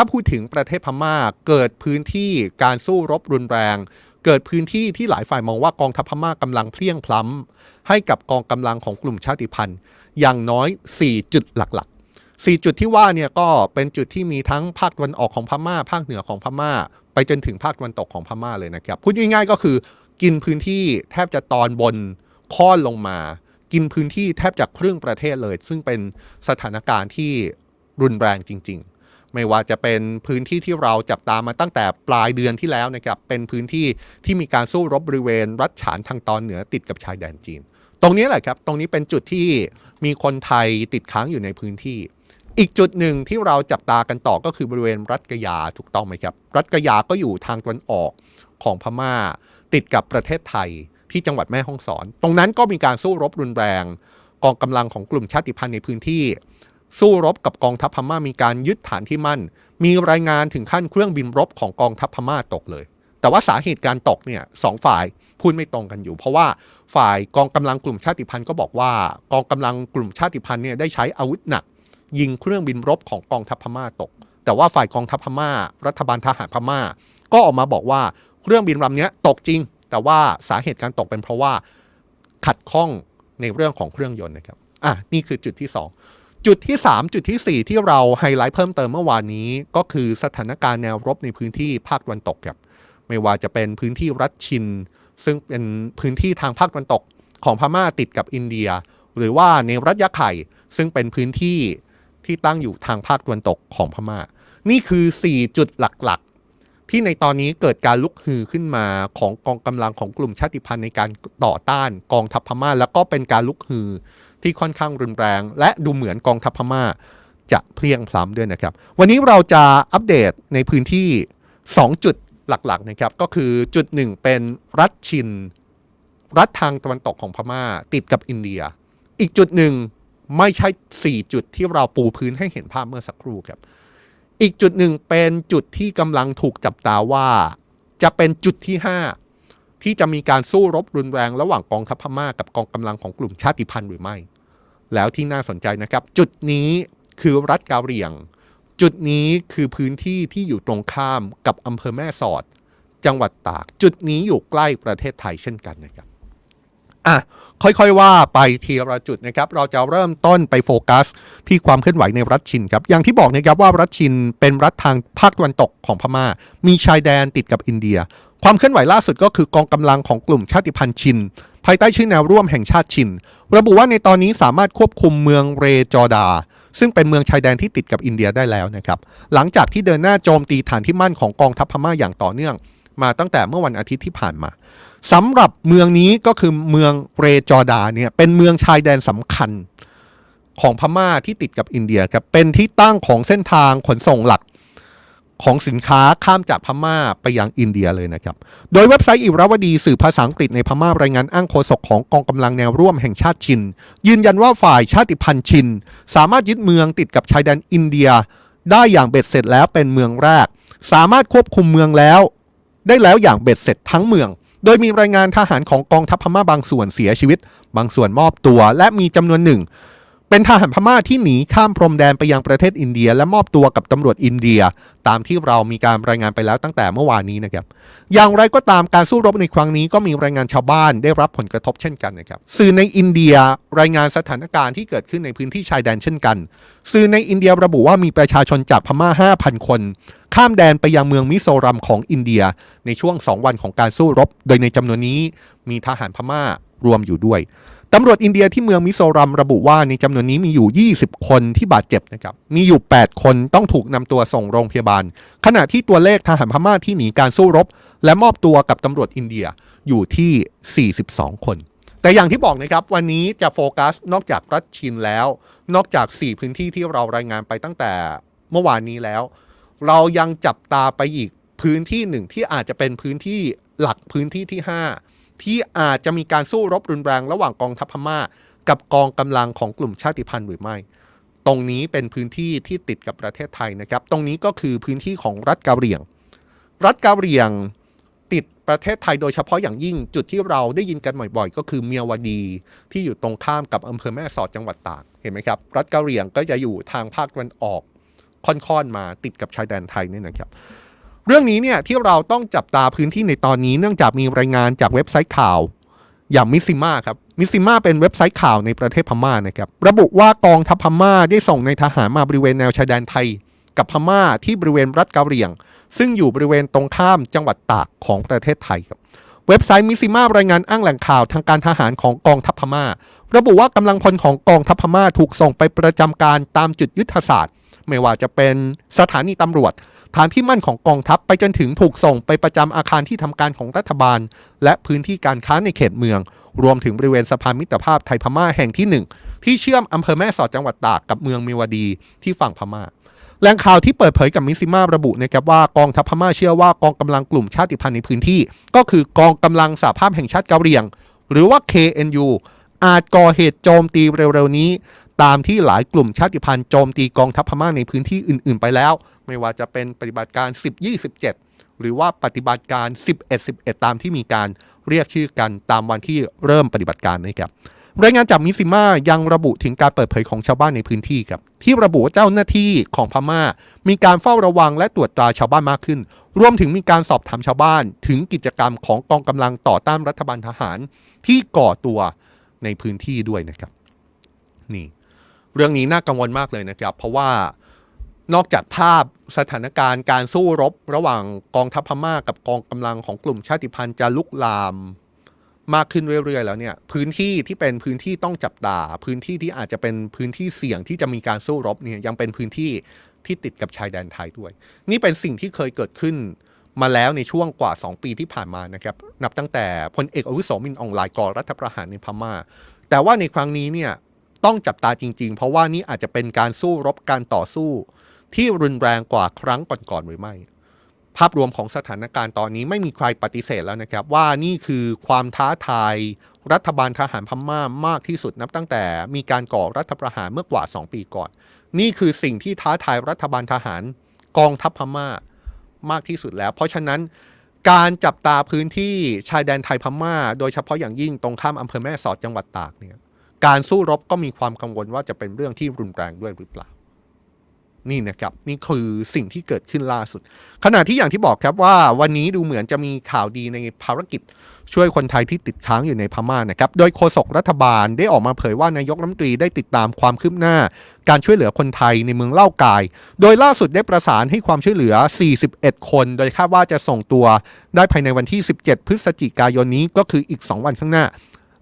ถ้าพูดถึงประเทศพม่าเกิดพื้นที่การสู้รบรุนแรง เกิดพื้นที่ที่หลายฝ่ายมองว่ากองทัพพม่ากำลังเพลียงพล้ำให้กับกองกำลังของกลุ่มชาติพันธุ์ อย่างน้อย 4 จุดหลักๆ 4 จุดที่ว่าเนี่ยก็เป็นจุดที่มีทั้งภาคตะวันออกของพม่า ภาคเหนือของพม่า ไปจนถึงภาคตะวันตกของพม่าเลยนะครับพูดง่ายๆก็คือ กินพื้นที่แทบจะตอนบนค่อนลงมา กินพื้นที่แทบจะครึ่งประเทศเลย ซึ่งเป็นสถานการณ์ที่รุนแรงจริง ๆ ไม่ว่าจะเป็นพื้นที่ที่เราจับตามมาตั้งแต่ปลายเดือนที่แล้วนะครับเป็นพื้นที่ที่มีการสู้รบบริเวณ รัฐฉานทางตอนเหนือติดกับชายแดนจีน ตรงนี้แหละครับ ตรงนี้เป็นจุดที่มีคนไทยติดค้างอยู่ในพื้นที่ อีกจุดหนึ่งที่เราจับตากันต่อก็คือบริเวณรัฐกะยาถูกต้องไหมครับ รัฐกะยาก็อยู่ทางตะวันออกของพม่า ติดกับประเทศไทยที่จังหวัดแม่ฮ่องสอน ตรงนั้นก็มีการสู้รบรุนแรง กองกำลังของกลุ่มชาติพันธุ์ในพื้นที่ สู้รบกับกองทัพพม่ามีการยึดฐานที่มั่น มีรายงานถึงขั้นเครื่องบินรบของกองทัพพม่าตกเลย แต่ว่าสาเหตุการตกเนี่ยสองฝ่ายพูดไม่ตรงกันอยู่ เพราะว่าฝ่ายกองกำลังกลุ่มชาติพันธุ์ก็บอกว่ากองกำลังกลุ่มชาติพันธุ์เนี่ยได้ใช้อาวุธหนัก ยิงเครื่องบินรบของกองทัพพม่าตก แต่ว่าฝ่ายกองทัพพม่า รัฐบาลทหารพม่า ก็ออกมาบอกว่าเครื่องบินลำเนี้ยตกจริง แต่ว่าสาเหตุการตกเป็นเพราะว่าขัดข้องในเรื่องของเครื่องยนต์นะครับอะนี่คือจุดที่ 2 จุดที่ 3 จุดทีสี่ 4 ที่เราไฮไลท์เพิ่มเติมเมื่อวานนี้ ก็คือสถานการณ์แนวรบในพื้นที่ภาคตะวันตกครับ ไม่ว่าจะเป็นพื้นที่รัฐชิน ซึ่งเป็นพื้นที่ทางภาคตะวันตกของพม่าติดกับอินเดีย หรือว่าในรัฐยะไข่ ซึ่งเป็นพื้นที่ที่ตั้งอยู่ทางภาคตะวันตกของพม่า นี่คือ 4 จุดหลักๆ ที่ในตอนนี้เกิดการลุกฮือขึ้นมาของกองกำลังของกลุ่มชาติพันธุ์ในการต่อต้านกองทัพพม่า แล้วก็เป็นการลุกฮือ ที่ค่อนข้างรุนแรง และดูเหมือนกองทัพพม่าจะเพลียงพล้ำด้วยนะครับ วันนี้เราจะอัปเดตในพื้นที่ 2 จุดหลักๆนะครับ ก็คือจุดหนึ่งเป็นรัฐชิน รัฐทางตะวันตกของพม่าติดกับอินเดีย อีกจุดหนึ่งไม่ใช่ 4 จุดที่เราปูพื้นให้เห็นภาพเมื่อสักครู่ครับ อีกจุดหนึ่งเป็นจุดที่กำลังถูกจับตาว่า จะเป็นจุดที่ 5 ที่จะมีการสู้รบรุนแรงระหว่างกองทัพพม่ากับกองกำลังของกลุ่มชาติพันธุ์หรือไม่ แล้วที่น่าสนใจนะครับ จุดนี้คือรัฐกาเรียง จุดนี้คือพื้นที่ที่อยู่ตรงข้ามกับอำเภอแม่สอด จังหวัดตาก จุดนี้อยู่ใกล้ประเทศไทยเช่นกันนะครับ อะค่อยๆว่าไปทีละจุดนะครับ เราจะเริ่มต้นไปโฟกัส ที่ความเคลื่อนไหวในรัฐชินครับ อย่างที่บอกนะครับว่ารัฐชินเป็นรัฐทางภาคตะวันตกของพม่า มีชายแดนติดกับอินเดีย ความเคลื่อนไหวล่าสุดก็คือกองกำลังของกลุ่มชาติพันธุ์ชิน ภายใต้ชื่อแนวร่วมแห่งชาติชิน ระบุว่าในตอนนี้สามารถควบคุมเมืองเรจอร์ดา ซึ่งเป็นเมืองชายแดนที่ติดกับอินเดียได้แล้วนะครับ หลังจากที่เดินหน้าโจมตีฐานที่มั่นของกองทัพพม่าอย่างต่อเนื่อง มาตั้งแต่เมื่อวันอาทิตย์ที่ผ่านมาสำหรับเมืองนี้ก็คือเมืองเรจอร์ดาเนี่ยเป็นเมืองชายแดนสำคัญของพม่าที่ติดกับอินเดียครับเป็นที่ตั้งของเส้นทางขนส่งหลักของสินค้าข้ามจากพม่าไปยังอินเดียเลยนะครับ โดยเว็บไซต์อิราวดีสื่อภาษาอังกฤษในพม่ารายงานอ้างโฆษกของกองกำลังแนวร่วมแห่งชาติชิน ยืนยันว่าฝ่ายชาติพันธุ์ชิน สามารถยึดเมืองติดกับชายแดนอินเดีย ได้อย่างเบ็ดเสร็จแล้วเป็นเมืองแรก สามารถควบคุมเมืองแล้ว ได้แล้วอย่างเบ็ดเสร็จทั้งเมือง โดยมีรายงานทหารของกองทัพพม่าบางส่วนเสียชีวิต บางส่วนมอบตัวและมีจำนวนหนึ่ง เป็นทหารพม่าที่หนีข้ามพรมแดนไปยังประเทศอินเดีย และมอบตัวกับตำรวจอินเดีย ตามที่เรามีการรายงานไปแล้วตั้งแต่เมื่อวานนี้นะครับ อย่างไรก็ตามการสู้รบในครั้งนี้ก็มีรายงานชาวบ้านได้รับผลกระทบเช่นกันนะครับสื่อในอินเดียรายงานสถานการณ์ที่เกิดขึ้นในพื้นที่ชายแดนเช่นกัน สื่อในอินเดียระบุว่ามีประชาชนจากพม่า 5,000 คน ข้ามแดนไปยังเมืองมิโซรัมของอินเดีย ในช่วง 2 วันของการสู้รบ โดยในจำนวนนี้มีทหารพม่ารวมอยู่ด้วย ตำรวจอินเดียที่เมืองมิโซรัมระบุว่าในจำนวนนี้มีอยู่ 20 คนที่บาดเจ็บนะครับ มีอยู่ 8 คนต้องถูกนำตัวส่งโรงพยาบาล ขณะที่ตัวเลขทหารพม่าที่หนีการสู้รบ และมอบตัวกับตำรวจอินเดียอยู่ที่ 42 คน แต่อย่างที่บอกนะครับ วันนี้จะโฟกัสนอกจากรัฐชินแล้ว นอกจาก 4 พื้นที่ที่เรารายงานไปตั้งแต่เมื่อวานนี้แล้ว เรายังจับตาไปอีกพื้นที่หนึ่งที่อาจจะเป็นพื้นที่หลักพื้นที่ที่ 5 ที่อาจจะมีการสู้รบรุนแรงระหว่างกองทัพพม่า กับกองกำลังของกลุ่มชาติพันธุ์หรือไม่ ตรงนี้เป็นพื้นที่ที่ติดกับประเทศไทยนะครับ ตรงนี้ก็คือพื้นที่ของรัฐกาเรียง รัฐกาเรียงติดประเทศไทยโดยเฉพาะอย่างยิ่งจุดที่เราได้ยินกันบ่อยๆ ก็คือเมียวดีที่อยู่ตรงข้ามกับอำเภอแม่สอดจังหวัดตากเห็นไหมครับ รัฐกาเหรียงก็จะอยู่ทางภาคตะวันออกค่อนๆมาติดกับชายแดนไทยนี่นะครับ เรื่องนี้เนี่ยที่เราต้องจับตาพื้นที่ในตอนนี้เนื่องจากมีรายงานจากเว็บไซต์ข่าว อย่างมิซิมาครับมิซิมาเป็นเว็บไซต์ข่าวในประเทศพม่านะครับระบุว่ากองทัพพม่าได้ส่งในทหารมาบริเวณแนวชายแดนไทย กับพม่าที่บริเวณรัฐกะเหรี่ยง ซึ่งอยู่บริเวณตรงข้ามจังหวัดตากของประเทศไทยครับเว็บไซต์มิซิมารายงานอ้างแหล่งข่าวทางการทหารของกองทัพพม่า ระบุว่ากำลังพลของกองทัพพม่าถูกส่งไปประจำการตามจุดยุทธศาสตร์ ไม่ว่าจะเป็นสถานีตำรวจ ฐานที่มั่นของกองทัพไปจนถึงถูกส่งไปประจำอาคารที่ทำการของรัฐบาล และพื้นที่การค้าในเขตเมือง รวมถึงบริเวณสะพานมิตรภาพไทยพม่าแห่งที่หนึ่งที่เชื่อมอำเภอแม่สอดจังหวัดตากกับเมืองเมียวดีที่ฝั่งพม่าแหล่งข่าวที่เปิดเผยกับมิซิมาระบุนะครับว่ากองทัพพม่าเชื่อว่ากองกำลังกลุ่มชาติพันธุ์ในพื้นที่ ก็คือกองกำลังสหภาพแห่งชาติเกะเหรี่ยง หรือว่า KNU อาจก่อเหตุโจมตีเร็วๆนี้ ตามที่หลายกลุ่มชาติพันธุ์โจมตีกองทัพพม่าในพื้นที่อื่น ๆ ไปแล้ว ไม่ว่าจะเป็นปฏิบัติการ 10-27 หรือว่าปฏิบัติการ 11-11 ตามที่มีการเรียกชื่อกันตามวันที่เริ่มปฏิบัติการนะครับรายงานจากมิซิมายังระบุถึงการเปิดเผยของชาวบ้านในพื้นที่ครับที่ระบุว่าเจ้าหน้าที่ของพม่า มีการเฝ้าระวังและตรวจตราชาวบ้านมากขึ้น รวมถึงมีการสอบถามชาวบ้าน ถึงกิจกรรมของกองกำลังต่อต้านรัฐบาลทหารที่ก่อตัวในพื้นที่ด้วยนะครับนี่เรื่องนี้น่ากังวลมากเลยนะครับ เพราะว่า นอกจากภาพสถานการณ์การสู้รบระหว่างกองทัพพม่ากับกองกำลังของกลุ่มชาติพันธุ์จะลุกลามมากขึ้นเรื่อยๆ แล้วเนี่ย พื้นที่ที่เป็นพื้นที่ต้องจับตาพื้นที่ที่อาจจะเป็นพื้นที่เสี่ยงที่จะมีการสู้รบเนี่ยยังเป็นพื้นที่ที่ติดกับชายแดนไทยด้วย นี่เป็นสิ่งที่เคยเกิดขึ้นมาแล้วในช่วงกว่า 2 ปีที่ผ่านมานะครับ นับตั้งแต่พลเอกอวุโสมินอองไลน์ก่อรัฐประหารในพม่า แต่ว่าในครั้งนี้เนี่ยต้องจับตาจริง ๆ เพราะว่านี่อาจจะเป็นการสู้รบการต่อสู้ ที่รุนแรงกว่าครั้งก่อนๆหรือไม่ ภาพรวมของสถานการณ์ตอนนี้ไม่มีใครปฏิเสธแล้วนะครับ ว่านี่คือความท้าทายรัฐบาลทหารพม่ามากที่สุดนับตั้งแต่มีการก่อรัฐประหารเมื่อกว่า 2 ปีก่อน นี่คือสิ่งที่ท้าทายรัฐบาลทหารกองทัพพม่ามากที่สุดแล้ว เพราะฉะนั้นการจับตาพื้นที่ชายแดนไทยพม่า โดยเฉพาะอย่างยิ่งตรงข้ามอำเภอแม่สอดจังหวัดตากเนี่ยการสู้รบก็มีความกังวลว่าจะเป็นเรื่องที่รุนแรงด้วยหรือเปล่า นี่นะครับนี่คือสิ่งที่เกิดขึ้นล่าสุด ขณะที่อย่างที่บอกครับว่าวันนี้ดูเหมือนจะมีข่าวดีในภารกิจ ช่วยคนไทยที่ติดค้างอยู่ในพม่านะครับโดยโฆษกรัฐบาลได้ออกมาเผยว่านายกรัฐมนตรีได้ติดตามความคืบหน้า การช่วยเหลือคนไทยในเมืองเล่ากาย โดยล่าสุดได้ประสานให้ความช่วยเหลือ 41 คน โดยคาดว่าจะส่งตัว ได้ภายในวันที่ 17 พฤศจิกายนนี้ก็คืออีก 2 วันข้างหน้า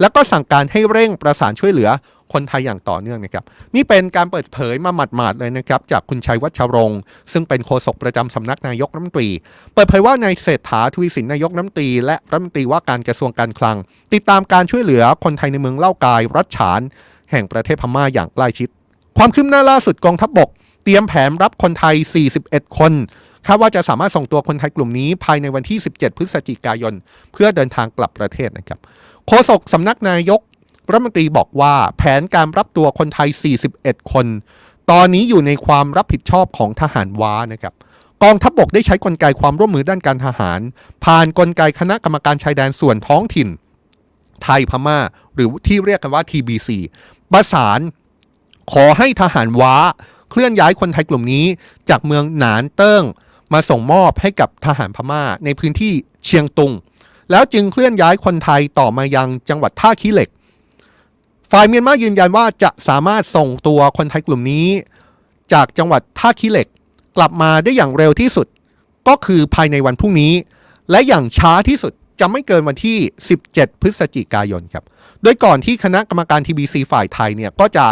แล้วก็สั่งการให้เร่งประสานช่วยเหลือ คนไทยอย่างต่อเนื่องนะครับนี่เป็นการเปิดเผยมาหมาดๆเลยนะครับจากคุณชัยวัชรงค์ซึ่งเป็นโฆษกประจำสำนักนายกรัฐมนตรี เปิดเผยว่านายเศรษฐาทวีสินนายกรัฐมนตรี และรัฐมนตรีว่าการกระทรวงการคลัง ติดตามการช่วยเหลือคนไทยในเมืองเล่ากาย รัฐฉาน แห่งประเทศพม่าอย่างใกล้ชิด ความคืบหน้าล่าสุดกองทัพบกเตรียมแผนรับคนไทย 41 คนคาดว่าจะสามารถส่งตัวคนไทยกลุ่มนี้ภายในวันที่ 17 พฤศจิกายน เพื่อเดินทางกลับประเทศนะครับโฆษกสำนักนายก รัฐมนตรีบอกว่าแผนการรับตัวคนไทย 41 คน ตอนนี้อยู่ในความรับผิดชอบของทหารว้านะครับกองทัพบกได้ใช้กลไกความร่วมมือด้านการทหาร ผ่านกลไกคณะกรรมการชายแดนส่วนท้องถิ่น ไทยพม่า หรือที่เรียกกันว่า TBC ประสานขอให้ทหารว้า เคลื่อนย้ายคนไทยกลุ่มนี้ จากเมืองหนานเติ้ง มาส่งมอบให้กับทหารพม่า ในพื้นที่เชียงตุง แล้วจึงเคลื่อนย้ายคนไทยต่อมายังจังหวัดท่าขี้เหล็ก ฝ่ายเมียนมายืนยันว่าจะสามารถส่งตัวคนไทยกลุ่มนี้ จากจังหวัดท่าขี้เหล็ก กลับมาได้อย่างเร็วที่สุด ก็คือภายในวันพรุ่งนี้ และอย่างช้าที่สุดจะไม่เกินวันที่ 17 พฤศจิกายนครับ โดยก่อนที่คณะกรรมการ TBC ฝ่ายไทยเนี่ยก็จะ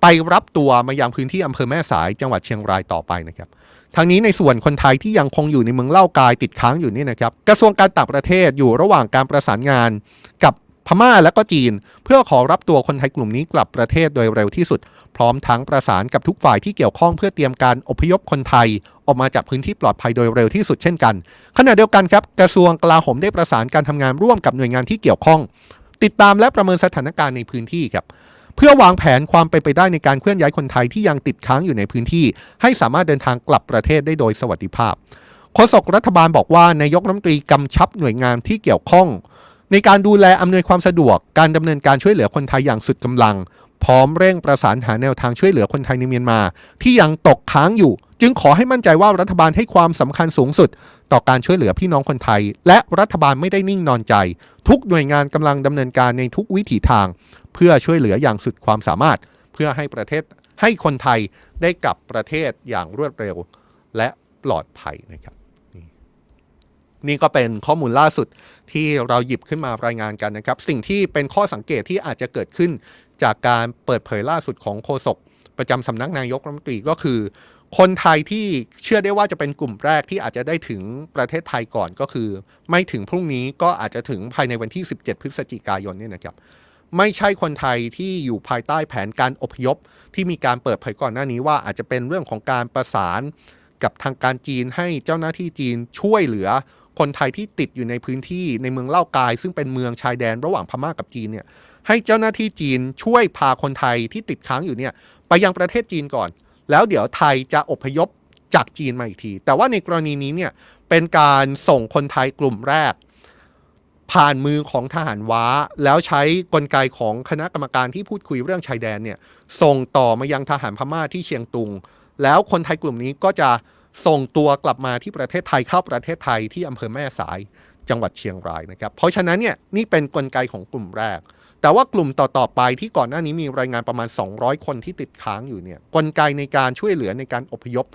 ไปรับตัวมายังพื้นที่อำเภอแม่สายจังหวัดเชียงรายต่อไปนะครับทางนี้ในส่วนคนไทยที่ยังคงอยู่ในเมืองเล่ากายติดค้างอยู่นี่นะครับ กระทรวงการต่างประเทศอยู่ระหว่างการประสานงานกับ พม่าและก็จีน เพื่อขอรับตัวคนไทยกลุ่มนี้กลับประเทศโดยเร็วที่สุด พร้อมทั้งประสานกับทุกฝ่ายที่เกี่ยวข้องเพื่อเตรียมการอพยพคนไทย ออกมาจากพื้นที่ปลอดภัยโดยเร็วที่สุดเช่นกัน ขณะเดียวกันครับกระทรวงกลาโหมได้ประสานการทำงานร่วมกับหน่วยงานที่เกี่ยวข้อง ติดตามและประเมินสถานการณ์ในพื้นที่ครับเพื่อวางแผนความเป็นไปได้ในการเคลื่อนย้ายคนไทยที่ยังติดค้างอยู่ในพื้นที่ ให้สามารถเดินทางกลับประเทศได้โดยสวัสดิภาพโฆษกรัฐบาลบอกว่านายกรัฐมนตรีกำชับหน่วยงานที่เกี่ยวข้อง ในการดูแลอำนวยความสะดวก การดำเนินการช่วยเหลือคนไทยอย่างสุดกำลัง พร้อมเร่งประสานหาแนวทางช่วยเหลือคนไทยในเมียนมา ที่ยังตกค้างอยู่ จึงขอให้มั่นใจว่ารัฐบาลให้ความสำคัญสูงสุด ต่อการช่วยเหลือพี่น้องคนไทย และรัฐบาลไม่ได้นิ่งนอนใจ ทุกหน่วยงานกำลังดำเนินการในทุกวิถีทาง เพื่อช่วยเหลืออย่างสุดความสามารถ เพื่อให้ประเทศให้คนไทยได้กลับประเทศอย่างรวดเร็ว และปลอดภัยนะครับ นี่ก็เป็นข้อมูลล่าสุดที่เราหยิบขึ้นมารายงานกันนะครับ สิ่งที่เป็นข้อสังเกตที่อาจจะเกิดขึ้นจากการเปิดเผยล่าสุดของโฆษกประจำสำนักนายกรัฐมนตรีก็คือ คนไทยที่เชื่อได้ว่าจะเป็นกลุ่มแรกที่อาจจะได้ถึงประเทศไทยก่อนก็คือ ไม่ถึงพรุ่งนี้ก็อาจจะถึงภายในวันที่ 17 พฤศจิกายนนี่นะครับไม่ใช่คนไทยที่อยู่ภายใต้แผนการอพยพ ที่มีการเปิดเผยก่อนหน้านี้ว่าอาจจะเป็นเรื่องของการประสานกับทางการจีนให้เจ้าหน้าที่จีนช่วยเหลือ คนไทยที่ติดอยู่ในพื้นที่ในเมืองเล่ากาย ซึ่งเป็นเมืองชายแดนระหว่างพม่ากับจีนเนี่ยให้เจ้าหน้าที่จีนช่วยพาคนไทยที่ติดค้างอยู่เนี่ยไปยังประเทศจีนก่อน แล้วเดี๋ยวไทยจะอพยพจากจีนมาอีกที แต่ว่าในกรณีนี้เนี่ยเป็นการส่งคนไทยกลุ่มแรก ผ่านมือของทหารว้า แล้วใช้กลไกของคณะกรรมการที่พูดคุยเรื่องชายแดนเนี่ยส่งต่อมายังทหารพม่าที่เชียงตุง แล้วคนไทยกลุ่มนี้ก็จะ ส่งตัวกลับมาที่ประเทศไทยเข้าประเทศไทยที่อำเภอแม่สายจังหวัดเชียงรายนะครับ เพราะฉะนั้นเนี่ยนี่เป็นกลไกของกลุ่มแรก แต่ว่ากลุ่มต่อ ๆ ไปที่ก่อนหน้านี้มีรายงานประมาณ 200 คนที่ติดค้างอยู่เนี่ยกลไกในการช่วยเหลือในการอพยพ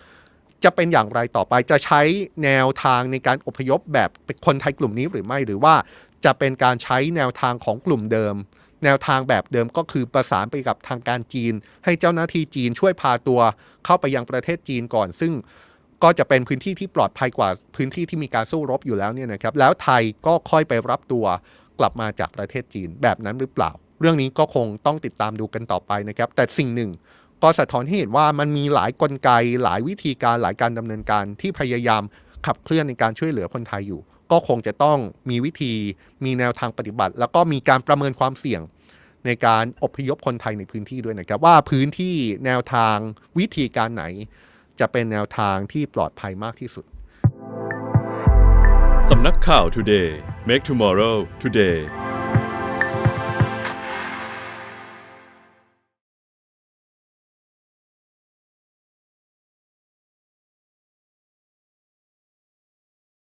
จะเป็นอย่างไรต่อไปจะใช้แนวทางในการอพยพแบบคนไทยกลุ่มนี้หรือไม่หรือว่าจะเป็นการใช้แนวทางของกลุ่มเดิม แนวทางแบบเดิมก็คือประสานไปกับทางการจีน ให้เจ้าหน้าที่จีนช่วยพาตัวเข้าไปยังประเทศจีนก่อน ซึ่ง ก็จะเป็นพื้นที่ที่ปลอดภัยกว่าพื้นที่ที่มีการสู้รบอยู่แล้วเนี่ยนะครับแล้วไทยก็ค่อยไปรับตัวกลับมาจากประเทศจีนแบบนั้นหรือเปล่า เรื่องนี้ก็คงต้องติดตามดูกันต่อไปนะครับ แต่สิ่งหนึ่งก็สะท้อนให้เห็นว่ามันมีหลายกลไก หลายวิธีการหลายการดำเนินการที่พยายามขับเคลื่อนในการช่วยเหลือคนไทยอยู่ ก็คงจะต้องมีวิธีมีแนวทางปฏิบัติ แล้วก็มีการประเมินความเสี่ยงในการอพยพคนไทยในพื้นที่ด้วยนะครับ ว่าพื้นที่แนวทางวิธีการไหน จะเป็นแนวทางที่ปลอดภัยมากที่สุด สำนักข่าว Today Make Tomorrow Today